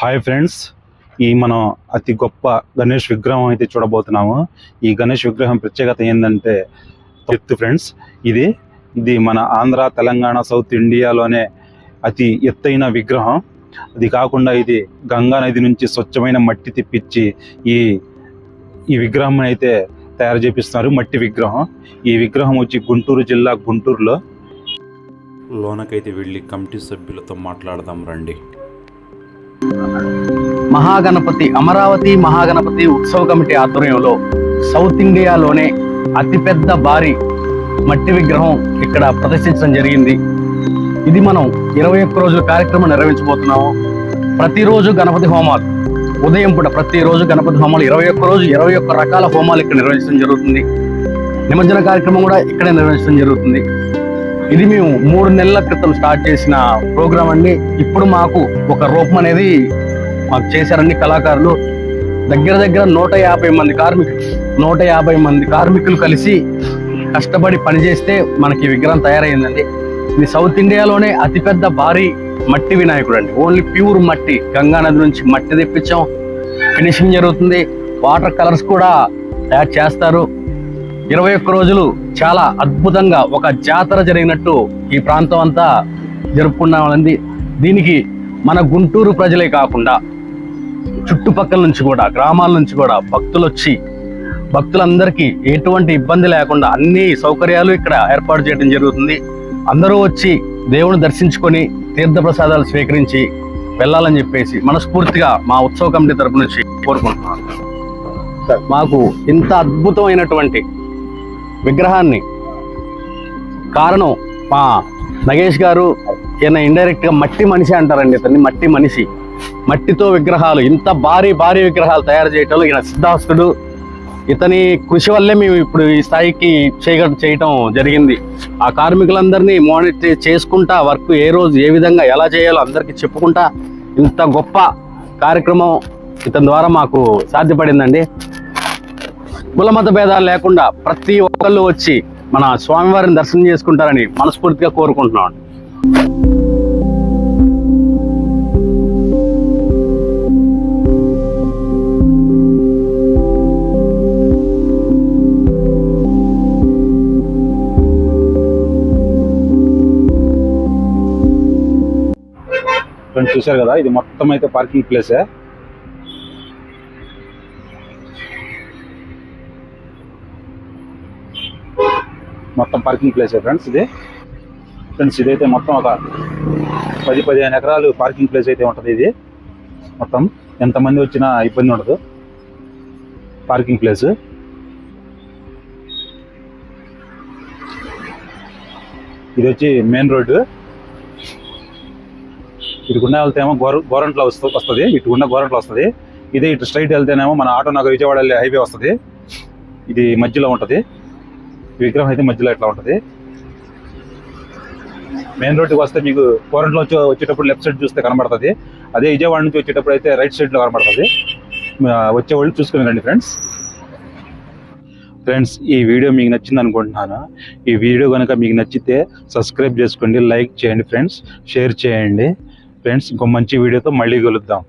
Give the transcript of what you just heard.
Hi friends ఈ మనం అతి గొప్ప గణేష్ విగ్రహం అయితే చూడబోతున్నాము. ఈ గణేష్ విగ్రహం ప్రత్యేకత ఏంటంటే ఎత్తు ఫ్రెండ్స్. ఇది ఇది మన ఆంధ్ర తెలంగాణ సౌత్ ఇండియాలోనే అతి ఎత్తైన విగ్రహం. అది కాకుండా ఇది గంగా నది నుంచి స్వచ్ఛమైన మట్టి తెప్పించి ఈ ఈ విగ్రహం అయితే తయారు చేపిస్తున్నారు మట్టి విగ్రహం. ఈ విగ్రహం వచ్చి గుంటూరు జిల్లా గుంటూరులో. లోనకైతే వెళ్ళి కమిటీ సభ్యులతో మాట్లాడదాం రండి. మహాగణపతి అమరావతి మహాగణపతి ఉత్సవ కమిటీ ఆధ్వర్యంలో సౌత్ ఇండియాలోనే అతిపెద్ద భారీ మట్టి విగ్రహం ఇక్కడ ప్రదర్శించడం జరిగింది. ఇది మనం ఇరవై ఒక్క రోజుల కార్యక్రమం నిర్వహించబోతున్నాము. ప్రతిరోజు గణపతి హోమాలు ఉదయం పూట ప్రతిరోజు గణపతి హోమాలు ఇరవై ఒక్క రోజు ఇరవై ఒక్క రకాల హోమాలు ఇక్కడ నిర్వహించడం జరుగుతుంది. నిమజ్జన కార్యక్రమం కూడా ఇక్కడే నిర్వహించడం జరుగుతుంది. ఇది మేము మూడు నెలల క్రితం స్టార్ట్ చేసిన ప్రోగ్రామ్ అండి. ఇప్పుడు మాకు ఒక రూపం అనేది మాకు చేశారండి కళాకారులు. దగ్గర దగ్గర నూట యాభై మంది కార్మికులు. నూట యాభై మంది కార్మికులు కలిసి కష్టపడి పనిచేస్తే మనకి విగ్రహం తయారైందండి. ఇది సౌత్ ఇండియాలోనే అతిపెద్ద భారీ మట్టి వినాయకుడు అండి. ఓన్లీ ప్యూర్ మట్టి. గంగా నది నుంచి మట్టి తెప్పించాం. ఫినిషింగ్ జరుగుతుంది. వాటర్ కలర్స్ కూడా తయారు చేస్తారు. ఇరవై ఒక్క రోజులు చాలా అద్భుతంగా ఒక జాతర జరిగినట్టు ఈ ప్రాంతం అంతా జరుపుకున్నామండి. దీనికి మన గుంటూరు ప్రజలే కాకుండా చుట్టుపక్కల నుంచి కూడా గ్రామాల నుంచి కూడా భక్తులు వచ్చి భక్తులందరికీ ఎటువంటి ఇబ్బంది లేకుండా అన్ని సౌకర్యాలు ఇక్కడ ఏర్పాటు చేయడం జరుగుతుంది. అందరూ వచ్చి దేవుని దర్శించుకొని తీర్థప్రసాదాలు స్వీకరించి వెళ్ళాలని చెప్పేసి మనస్ఫూర్తిగా మా ఉత్సవ కమిటీ తరపు నుంచి కోరుకుంటున్నాను. మాకు ఇంత అద్భుతమైనటువంటి విగ్రహాన్ని కారణం మా నగేష్ గారు ఈయన ఇండైరెక్ట్గా మట్టి మనిషి అంటారండి ఇతన్ని మట్టి మనిషి. మట్టితో విగ్రహాలు ఇంత భారీ భారీ విగ్రహాలు తయారు చేయటంలో ఈయన సిద్ధాస్తుడు. ఇతని కృషి వల్లే మేము ఇప్పుడు ఈ స్థాయికి చేయగ చేయటం జరిగింది. ఆ కార్మికులందరినీ మోనిటర్ చేసుకుంటా వర్క్ ఏ రోజు ఏ విధంగా ఎలా చేయాలో అందరికీ చెప్పుకుంటా ఇంత గొప్ప కార్యక్రమం ఇతని ద్వారా మాకు సాధ్యపడిందండి. కులమత భేదాలు లేకుండా ప్రతి ఒక్కళ్ళు వచ్చి మన స్వామివారిని దర్శనం చేసుకుంటారని మనస్ఫూర్తిగా కోరుకుంటున్నాం ఫ్రెండ్స్ చూశారు కదా ఇది మొత్తం అయితే పార్కింగ్ ప్లేసే మొత్తం పార్కింగ్ ప్లేసే ఫ్రెండ్స్ ఇది. ఫ్రెండ్స్ ఇదైతే మొత్తం ఒక పది పదిహేను ఎకరాలు పార్కింగ్ ప్లేస్ అయితే ఉంటుంది ఇది. మొత్తం ఎంతమంది వచ్చినా ఇబ్బంది ఉండదు. Parking place. ఇది వచ్చి మెయిన్ రోడ్డు. ఇటు గుండా వెళ్తేమో గోర గోరంట్లో వస్తు వస్తుంది. ఇటు గుండా గోరంట్లో వస్తుంది. ఇదే ఇటు స్ట్రైట్ వెళ్తేనేమో మన ఆటో నగర్ విజయవాడ వెళ్ళే హైవే వస్తుంది. ఇది మధ్యలో ఉంటుంది. విగ్రహం అయితే మధ్యలో ఇట్లా ఉంటుంది. మెయిన్ రోడ్డుకి వస్తే మీకు గోరంట్లో వచ్చి వచ్చేటప్పుడు లెఫ్ట్ సైడ్ చూస్తే కనబడుతుంది. అదే విజయవాడ నుంచి వచ్చేటప్పుడు అయితే రైట్ సైడ్లో కనబడుతుంది. వచ్చేవాళ్ళు చూసుకుని రండి ఫ్రెండ్స్ ఫ్రెండ్స్ ఈ వీడియో మీకు నచ్చింది అనుకుంటున్నాను? ఈ వీడియో కనుక మీకు నచ్చితే సబ్స్క్రైబ్ చేసుకోండి లైక్ చేయండి ఫ్రెండ్స్ షేర్ చేయండి. ఫ్రెండ్స్ ఇంకో మంచి వీడియోతో మళ్ళీ కలుద్దాం.